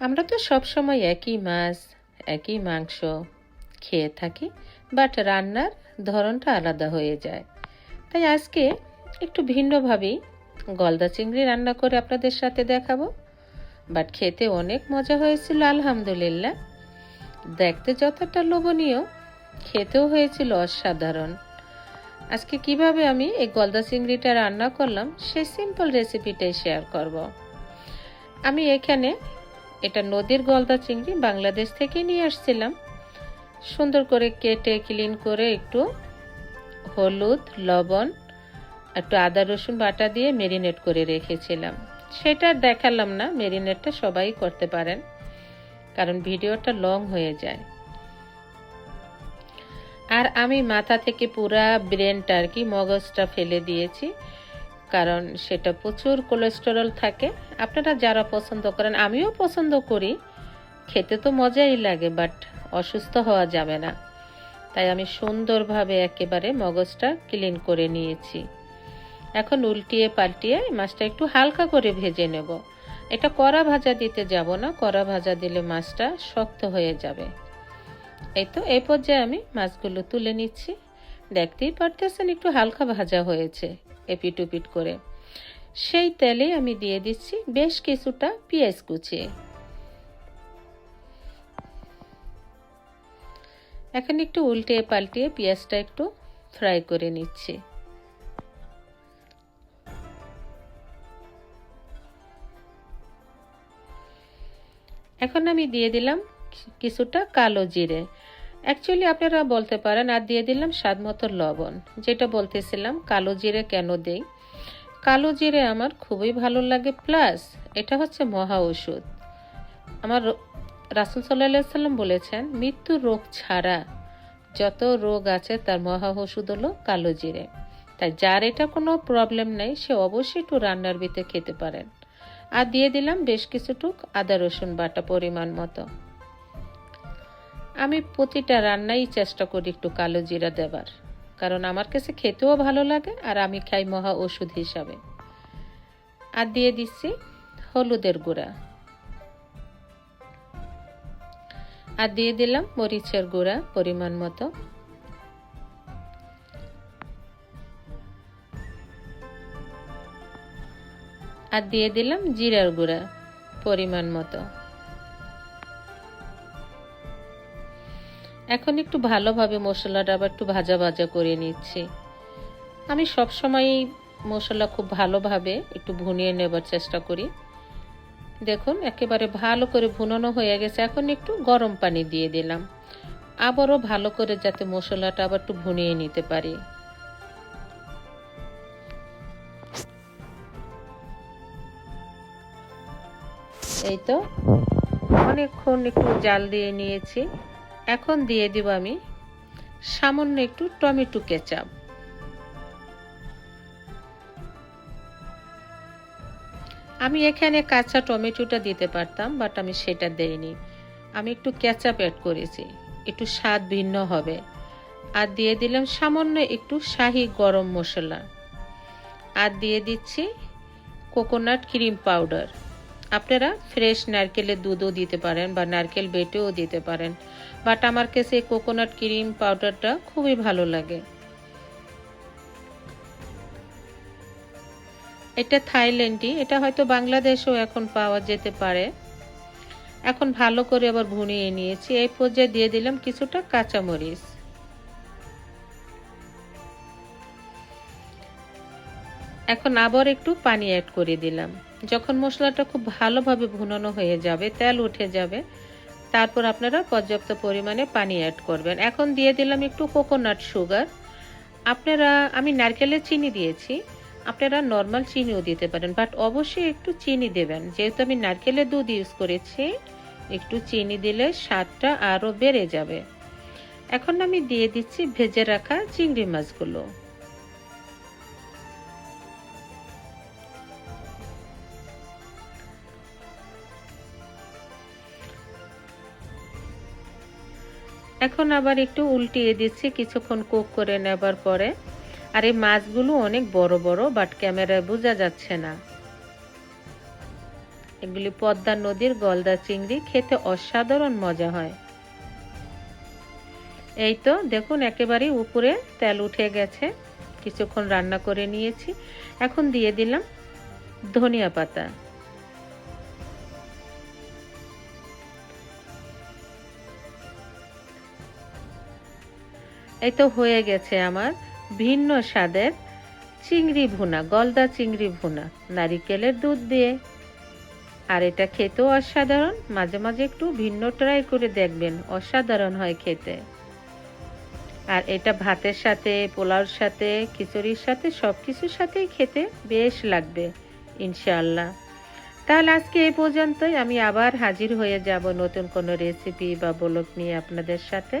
আমরা তো সবসময় একই মাছ, একই মাংস খেয়ে থাকি বাট রান্নার ধরনটা আলাদা হয়ে যায়। তাই আজকে একটু ভিন্নভাবেই গলদা চিংড়ি রান্না করে আপনাদের সাথে দেখাবো। বাট খেতে অনেক মজা হয়েছিল, আলহামদুলিল্লাহ। দেখতে যতটা লোভনীয়, খেতেও হয়েছিল অসাধারণ। আজকে কীভাবে আমি এই গলদা চিংড়িটা রান্না করলাম, সেই সিম্পল রেসিপিটাই শেয়ার করব। আমি এখানে এটা নদীর গলদা চিংড়ি বাংলাদেশ থেকে নিয়ে আসছিলাম। সুন্দর করে কেটে ক্লিন করে একটু হলুদ, লবণ, একটু আদা, রসুন বাটা দিয়ে মেরিনেট করে রেখেছিলাম। সেটা দেখালাম না মেরিনেটটা সবাই করতে পারেন, কারণ ভিডিওটা লং হয়ে যায়। আর আমি মাথা থেকে পুরা ব্রেনটা আর কি মগজটা ফেলে দিয়েছি। কারণ সেটা প্রচুর কোলেস্টেরল থাকে। আপনারা যারা পছন্দ করেন, আমিও পছন্দ করি। খেতে তো মজাই লাগে বাট অসুস্থ হওয়া যাবে না। তাই আমি সুন্দরভাবে একেবারে মগজটা ক্লিন করে নিয়েছি। এখন উল্টিয়ে পাল্টিয়ে মাছটা একটু হালকা করে ভেজে নেব। এটা কড়া ভাজা দিতে যাব না, কড়া ভাজা দিলে মাছটা শক্ত হয়ে যাবে। এই তো, এই পর্যায়ে আমি মাছগুলো তুলে নিচ্ছি। দেখতেই পারতেছেন একটু হালকা ভাজা হয়েছে। এপিট করে। সেই তেলে আমি দিয়ে দিচ্ছি বেশ কিছুটা পেঁয়াজ কুচি। এখন একটু উল্টে পাল্টিয়ে পেঁয়াজটা একটু ফ্রাই করে নিচ্ছি। এখন আমি দিয়ে দিলাম কিছুটা কালো জিরে। অ্যাকচুয়ালি আপনারা বলতে পারেন, আর দিয়ে দিলাম স্বাদ মতো লবণ। যেটা বলতেছিলাম, কালো জিরে কেন দেই? কালো জিরে আমার খুবই ভালো লাগে, প্লাস এটা হচ্ছে মহা ওষুধ। আমার রাসুল সাল্লাহ সাল্লাম বলেছেন, মৃত্যু রোগ ছাড়া যত রোগ আছে, তার মহা ওষুধ হলো কালো জিরে। তাই যার এটা কোনো প্রবলেম নেই, সে অবশ্যই একটু রান্নার ভিতরে খেতে পারেন। আর দিয়ে দিলাম বেশ কিছুটুক আদা রসুন বাটা পরিমাণ মতো। আমি প্রতিটা রান্নাই চেষ্টা করি একটু কালো জিরা দেবার। কারণ আমার কাছে খেতেও ভালো লাগে আর আমি খাই মহা ওষুধ হিসাবে। আর দিয়ে দিচ্ছি হলুদের গুঁড়া। আর দিয়ে দিলাম মরিচের গুঁড়া পরিমাণ মতো। আর দিয়ে দিলাম জিরার গুঁড়া পরিমাণ মতো। এখন একটু ভালোভাবে মশলাটা আবার একটু ভাজা ভাজা করে নিচ্ছি। আমি সব সময় মশলা খুব ভালোভাবে একটু ভুনিয়ে নেবার চেষ্টা করি। দেখুন, একেবারে ভালো করে ভুনানো হয়ে গেছে। এখন একটু গরম পানি দিয়ে দিলাম। আবারও ভালো করে যাতে মশলাটা আবার একটু ভুনিয়ে নিতে পারি। এই তো, অনেকক্ষণ একটু জাল দিয়ে নিয়েছি। এখন দিয়ে দিব আমি সামান্য একটু টমেটো কেচাপ। আমি এখানে কাঁচা টমেটোটা দিতে পারতাম, বাট আমি সেটা দেইনি। আমি একটু কেচাপ অ্যাড করেছি, একটু স্বাদ ভিন্ন হবে। আর দিয়ে দিলাম সামান্য একটু শাহি গরম মশলা। আর দিয়ে দিচ্ছি কোকোনাট ক্রিম পাউডার আপনারা ফ্রেশ নারকেলের দুধও দিতে পারেন বা নারকেল বেটেও দিতে পারেন। বাট আমার কাছে কোকোনাট ক্রিম পাউডারটা খুবই ভালো লাগে। এটা থাইল্যান্ডই এটা হয়তো বাংলাদেশেও এখন পাওয়া যেতে পারে। এখন ভালো করে আবার ভুনিয়ে নিয়েছি। এই পর্যায়ে দিয়ে দিলাম কিছুটা কাঁচামরিচ। এখন আবার একটু পানি অ্যাড করে দিলাম। যখন মশলাটা খুব ভালোভাবে ভুনানো হয়ে যাবে, তেল উঠে যাবে, তারপর আপনারা পর্যাপ্ত পরিমাণে পানি অ্যাড করবেন। এখন দিয়ে দিলাম একটু কোকোনাট সুগার আপনারা, আমি নারকেলের চিনি দিয়েছি, আপনারা নর্মাল চিনিও দিতে পারেন বাট অবশ্যই একটু চিনি দেবেন। যেহেতু আমি নারকেলের দুধ ইউজ করেছি, একটু চিনি দিলে স্বাদটা আরও বেড়ে যাবে। এখন আমি দিয়ে দিচ্ছি ভেজে রাখা চিংড়ি মাছগুলো। এখন আবার একটু উল্টিয়ে দিচ্ছি, কিছুক্ষণ কুক করে নেবার পরে। আর এই মাছগুলো অনেক বড় বড় বাট ক্যামেরায় বোঝা যাচ্ছে না। এগুলি পদ্মা নদীর গলদা চিংড়ি, খেতে অসাধারণ মজা হয়। এই তো, দেখুন একেবারে উপরে তেল উঠে গেছে। কিছুক্ষণ রান্না করে নিয়েছি। এখন দিয়ে দিলাম ধনিয়া পাতা। এই তো হয়ে গেছে আমার ভিন্ন স্বাদের চিংড়ি ভুনা, গলদা চিংড়ি ভুনা, নারিকেলের দুধ দিয়ে। আর এটা খেতেও অসাধারণ, মাঝে মাঝে একটু ভিন্ন ট্রাই করে দেখবেন, অসাধারণ হয় খেতে। আর এটা ভাতের সাথে, পোলাওর সাথে, খিচুড়ির সাথে সব কিছুর সাথেই খেতে বেশ লাগবে, ইনশাআল্লাহ। তাহলে আজকে এই পর্যন্তই, আমি আবার হাজির হয়ে যাব নতুন কোনো রেসিপি বা ব্লগ নিয়ে আপনাদের সাথে।